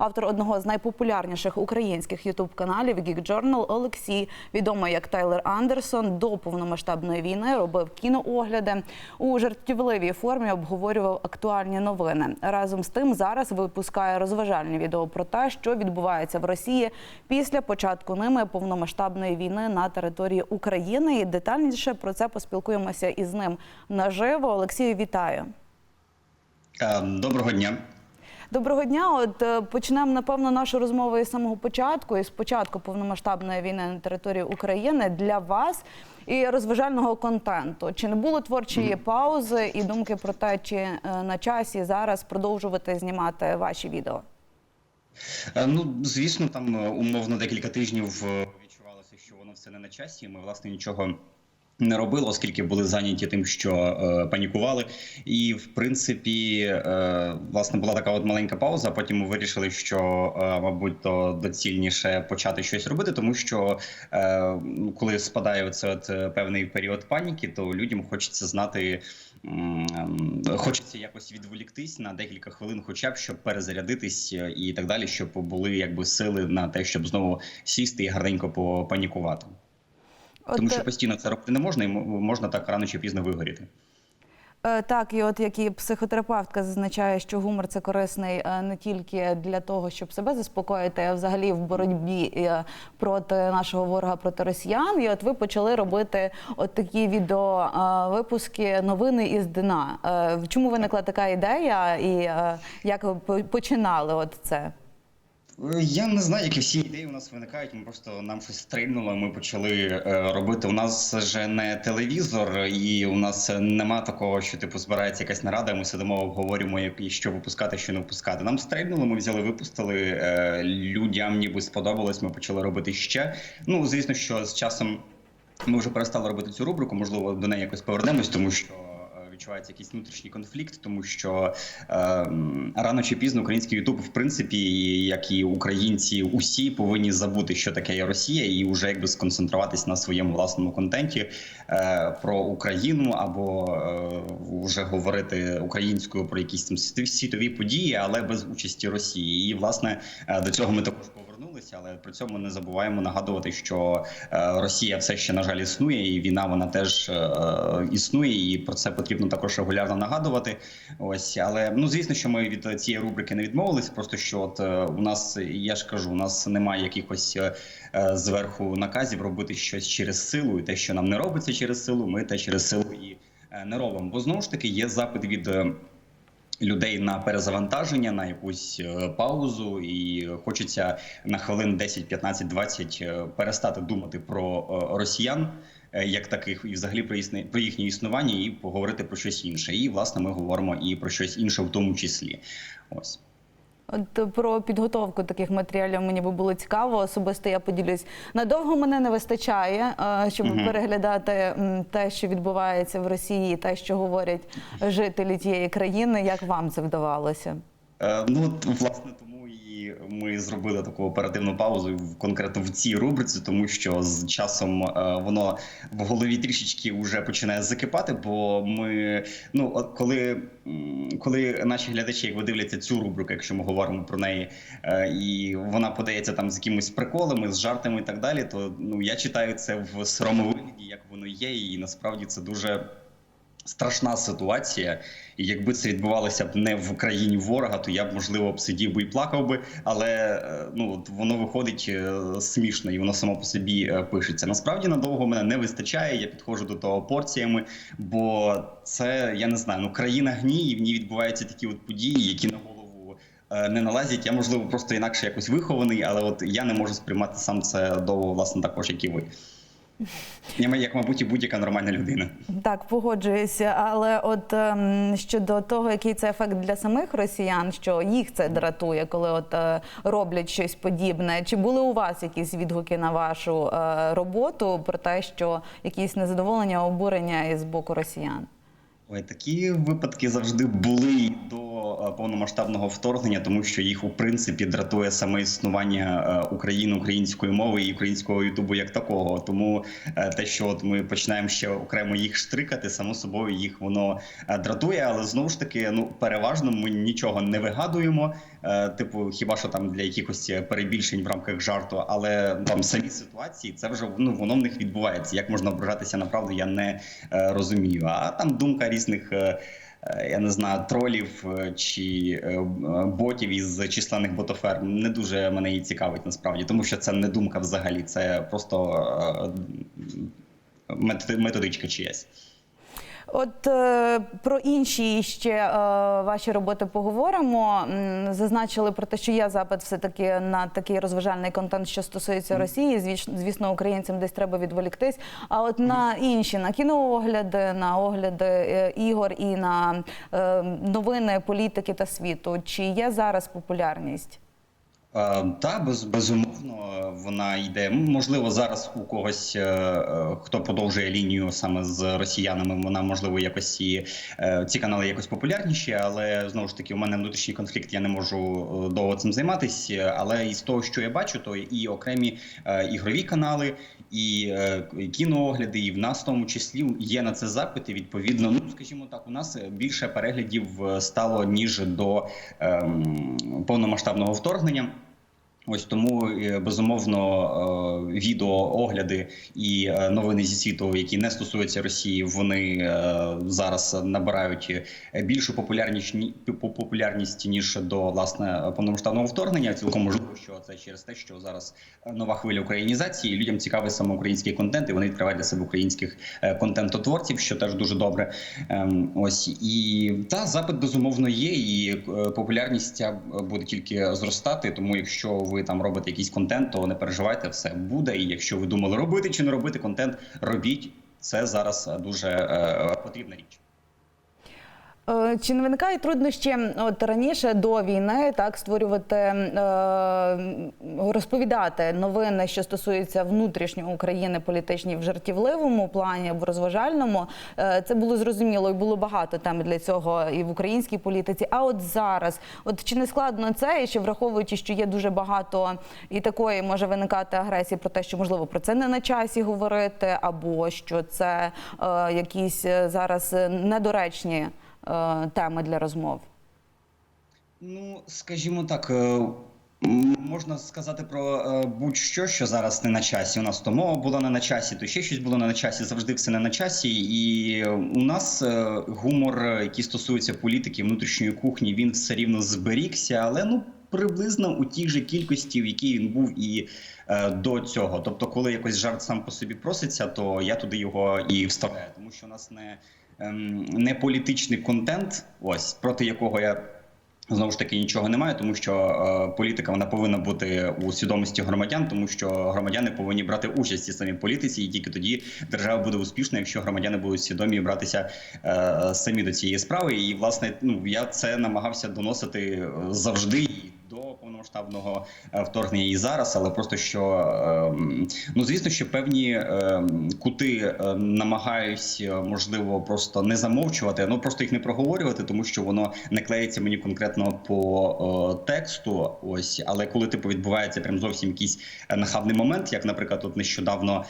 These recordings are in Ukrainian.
автор одного з найпопулярніших українських ютуб-каналів Geek Journal Олексій, відомий як Тайлер Андерсон, до повномасштабної війни робив кіноогляди у жартівливій формі. Обговорював актуальні новини. Разом з тим зараз випускає розважальні відео про те, що відбувається в Росії після початку ними повномасштабної війни на території України. І детальніше про це поспілкуємося із ним наживо. Олексію, вітаю. Е, Доброго дня. Доброго дня. От е, почнемо напевно нашу розмову із самого початку, із початку повномасштабної війни на території України для вас і розважального контенту. Чи не було творчої паузи і думки про те, чи е, на часі зараз продовжувати знімати ваші відео? Е, Ну, звісно, там умовно декілька тижнів відчувалося, що воно все не на часі. Ми власне нічого. Не робили, оскільки були зайняті тим, що е, панікували, і в принципі, е, власне, була така от маленька пауза. Потім ми вирішили, що е, мабуть то доцільніше почати щось робити, тому що е, коли спадає оце от е, певний період паніки, то людям хочеться знати. Хочеться якось відволіктись на декілька хвилин, хоча б щоб перезарядитись е, і так далі, щоб були якби сили на те, щоб знову сісти і гарненько попанікувати. Тому От, що постійно це робити не можна, і можна так рано чи пізно вигоріти. Е, Так, і от як і психотерапевтка зазначає, що гумор це корисний е, не тільки для того, щоб себе заспокоїти, а взагалі в боротьбі е, проти нашого ворога, проти росіян. І от ви почали робити от такі відео е, випуски новини із дна. Е, Чому виникла така ідея, і е, як ви починали от це? Я не знаю, які всі ідеї у нас виникають. Ми просто нам щось стрільнуло. Ми почали е, робити. У нас же не телевізор, і у нас нема такого, що типу збирається якась нарада. Ми сидимо, обговорюємо, як що випускати, що не випускати. Нам стрільнуло. Ми взяли, випустили. Е, людям ніби сподобалось. Ми почали робити ще. Ну звісно, що з часом ми вже перестали робити цю рубрику. Можливо, до неї якось повернемось, тому що. Відчувається якийсь внутрішній конфлікт, тому що е, рано чи пізно український Ютуб, в принципі, як і українці, усі повинні забути, що таке є Росія, і вже якби сконцентруватись на своєму власному контенті е, про Україну або е, вже говорити українською про якісь там світові події, але без участі Росії. І власне е, до цього ми також повернулися, але при цьому не забуваємо нагадувати, що е, Росія все ще на жаль існує, і війна вона теж е, е, існує, і про це потрібно також регулярно нагадувати. Ось, але ну звісно, що ми від цієї рубрики не відмовились. Просто що от у нас, я ж кажу, у нас немає якихось зверху наказів робити щось через силу, і те, що нам не робиться через силу, ми те через силу і не робимо. Бо знову ж таки є запит від. Людей на перезавантаження, на якусь е, паузу, і хочеться на хвилин 10, 15, 20 е, перестати думати про е, росіян е, як таких, і взагалі про існе про їхнє існування, і поговорити про щось інше. І власне ми говоримо і про щось інше, в тому числі. Ось. От про підготовку таких матеріалів мені би було цікаво. Особисто я поділюсь. Надовго мене не вистачає, е, щоб угу. переглядати те, що відбувається в Росії, те, що говорять жителі тієї країни. Як вам це вдавалося? Е, Ну власне тому ми зробили таку оперативну паузу конкретно в цій рубриці, тому що з часом е, воно в голові трішечки вже починає закипати. Бо ми ну коли, коли наші глядачі якби дивляться цю рубрику, якщо ми говоримо про неї, е, і вона подається там з якимись приколами, з жартами і так далі, то ну я читаю це в сирому вигляді, як воно є, і насправді це дуже. Страшна ситуація, і якби це відбувалося б не в Україні ворога, то я б можливо б сидів би і плакав би. Але е, ну от воно виходить е, смішно, і воно само по собі е, пишеться. Насправді надовго мене не вистачає. Я підходжу до того порціями, бо це я не знаю. Ну країна гній, і в ній відбуваються такі от події, які на голову не налазять. Я можливо просто інакше якось вихований, але от я не можу сприймати сам це довго, власне, також як і ви. Як, мабуть, і будь-яка нормальна людина. Так, погоджуюся. Але от ем, щодо того, який це ефект для самих росіян, що їх це дратує, коли от е, роблять щось подібне. Чи були у вас якісь відгуки на вашу е, роботу про те, що якісь незадоволення, обурення із боку росіян? Ой, такі випадки завжди були до е, повномасштабного вторгнення, тому що їх у принципі дратує саме існування е, України, української мови і українського Ютубу як такого. Тому е, те, що от ми починаємо ще окремо їх штрикати, само собою їх воно е, дратує. Але знову ж таки, ну переважно ми нічого не вигадуємо. Е, Типу, хіба що там для якихось перебільшень в рамках жарту, але там самі ситуації це вже ну воно в них відбувається. Як можна ображатися на правду, я не е, розумію. А там думка різних. Е, е, Я не знаю, тролів е, чи ботів із численних ботоферм не дуже мене і цікавить насправді, тому що це не думка взагалі, це просто методичка чиясь. От е, про інші ще е, ваші роботи поговоримо. Зазначили про те, що є запит все таки на такий розважальний контент, що стосується Росії. Звісно, українцям десь треба відволіктись. А от на інші, на кіноогляди, на огляди е, ігор і на новини політики та світу. Чи є зараз популярність? Е, Та без, безумовно вона йде. Можливо, зараз у когось е, е, хто продовжує лінію саме з росіянами. Вона можливо якось і ці канали якось популярніші, але знову ж таки, у мене внутрішній конфлікт. Я не можу довго цим займатися. Але із того, що я бачу, то і окремі ігрові канали, і е, кіноогляди, і в нас в тому числі є на це запити. Відповідно, ну скажімо так, у нас більше переглядів е, стало ніж до ем, повномасштабного вторгнення. Ось тому е, безумовно е, відео, огляди і е, новини зі світу, які не стосуються Росії, вони зараз набирають більшу популярність популярність ніж до власне повномасштабного вторгнення. Цілком можливо, що це через те, що зараз нова хвиля українізації. Людям цікавий саме український контент, і вони відкривають для себе українських контентотворців, що теж дуже добре. Ем, Ось і та запит безумовно є, і популярність буде тільки зростати. Тому, якщо ви там робите якийсь контент, то не переживайте, все буде. І якщо ви думали робити чи не робити контент, робіть. Це зараз дуже е, потрібна річ. Е, Чи не виникає труднощі от раніше до війни так створювати е, розповідати новини, що стосуються внутрішньої України політичні в жартівливому плані або розважальному? Е, Це було зрозуміло, і було багато тем для цього і в українській політиці. А от зараз, от чи не складно це, і ще враховуючи, що є дуже багато і такої може виникати агресії про те, що можливо про це не на часі говорити, або що це якісь зараз недоречні теми для розмов. Ну, скажімо так, е, можна сказати про е, будь-що, що зараз не на часі. У нас то мова була не на часі, то ще щось було не на часі, завжди все не на часі. І у нас е, гумор, е, який стосується політики, внутрішньої кухні, він все рівно зберігся, але ну. Приблизно у тій же кількості, в якій він був і е, до цього. Тобто, коли якось жарт сам по собі проситься, то я туди його і вставляю, тому що у нас не, ем, не контент, ось проти якого я Знову ж таки нічого немає, тому що е, політика вона повинна бути у свідомості громадян, тому що громадяни повинні брати участь у самій політиці, і тільки тоді держава буде успішна, якщо громадяни будуть свідомі братися е, самі до цієї справи. І власне, ну я це намагався доносити е, завжди. Повномасштабного е, вторгнення і зараз, але просто що е, ну звісно, що певні е, кути е, намагаюсь е, можливо просто не замовчувати, ну просто їх не проговорювати, тому що воно не клеїться мені конкретно по тексту. Ось, але коли типу відбувається прям зовсім якийсь нахабний момент, як, наприклад, от нещодавно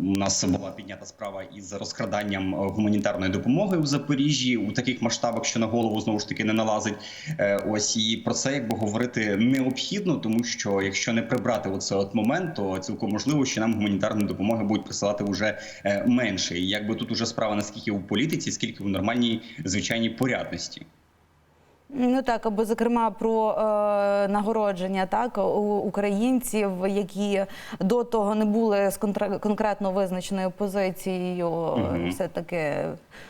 у нас була піднята справа із розкраданням гуманітарної допомоги у Запоріжжі у таких масштабах, що на голову знову ж таки не налазить. Ось і про це якби говорити необхідно, тому що якщо не прибрати оце от момент, то цілком можливо, що нам гуманітарної допомоги будуть присилати вже е, менше. І якби тут уже справа наскільки у політиці, скільки в нормальній звичайній порядності. Ну так, або зокрема про е, нагородження так у українців, які до того не були з конкретно визначеною позицією, Мгм. все таки,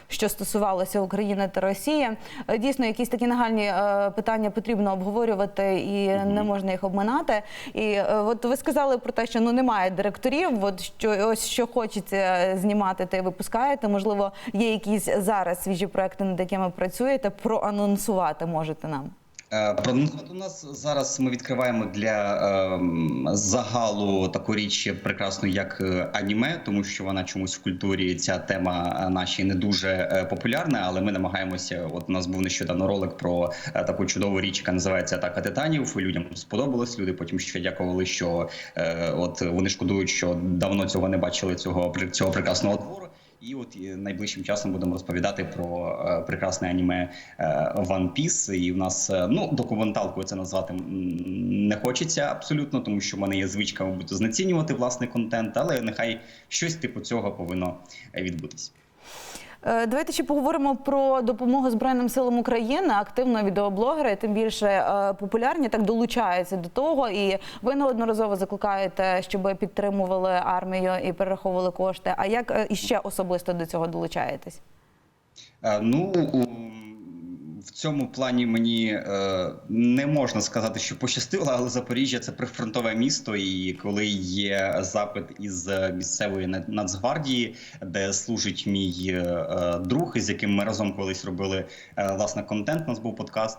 що стосувалося України та Росії. Е, Дійсно, якісь такі нагальні е, питання потрібно обговорювати і не можна їх обминати. І е, от ви сказали про те, що ну немає директорів. От що ось що хочеться знімати, те випускаєте. Можливо, є якісь зараз свіжі проекти, над якими працюєте, проанонсувати можете нам. Е, от у нас зараз ми відкриваємо для ем, загалу таку річ прекрасну, як е, аніме, тому що вона чомусь в культурі ця тема е, нашій не дуже е, популярна, але ми намагаємося. От у нас був нещодавно ролик про е, таку чудову річ, яка називається Атака титанів. Людям сподобалось. Люди потім ще дякували, що е, от вони шкодують, що давно цього не бачили цього цього прекрасного твору. І от найближчим часом будемо розповідати про е, прекрасне аніме е, One Piece. І в нас е, ну документалкою це назвати не хочеться абсолютно, тому що в мене є звичка мабуть, знецінювати власний контент, але нехай щось типу цього повинно е, відбутись. Е, Давайте ще поговоримо про допомогу Збройним силам України. Активно відеоблогери, тим більше е, популярні, так долучаються до того. І ви неодноразово закликаєте, щоб підтримували армію і перераховували кошти. А як е, іще особисто до цього долучаєтесь? Ну в цьому плані мені е, не можна сказати, що пощастило, але Запоріжжя це прифронтове місто. І коли є запит із місцевої нацгвардії, де служить мій е, е, друг, з яким ми разом колись робили е, власне контент. У нас був подкаст.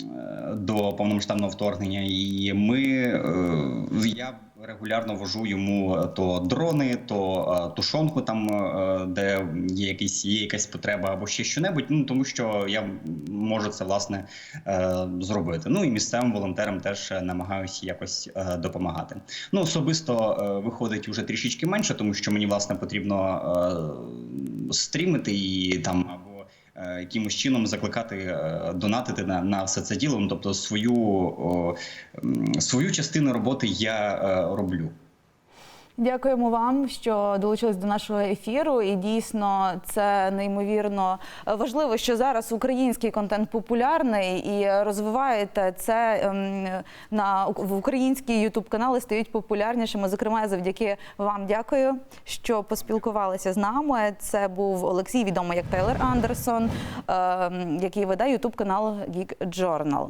Е, До повномасштабного вторгнення, і ми е, я регулярно вожу йому то дрони, то е, тушонку, там е, де є якісь є якась потреба або ще що-небудь. Ну тому що я можу це власне е, зробити. Ну і місцевим волонтерам теж е, намагаюся якось е, допомагати. Ну особисто е, виходить уже трішечки менше, тому що мені власне потрібно е, стрімити і там або е, якимось чином закликати е, донатити на, на все це діло. Ну, тобто свою, свою частину роботи я е, роблю. Дякуємо вам, що долучились до нашого ефіру. І дійсно це неймовірно важливо, що зараз український контент популярний і розвиваєте це ем, на українські ютуб канали стають популярнішими. Зокрема, завдяки вам дякую, що поспілкувалися з нами. Це був Олексій, відомий як Тайлер Андерсон, ем, який веде ютуб канал Geek Journal.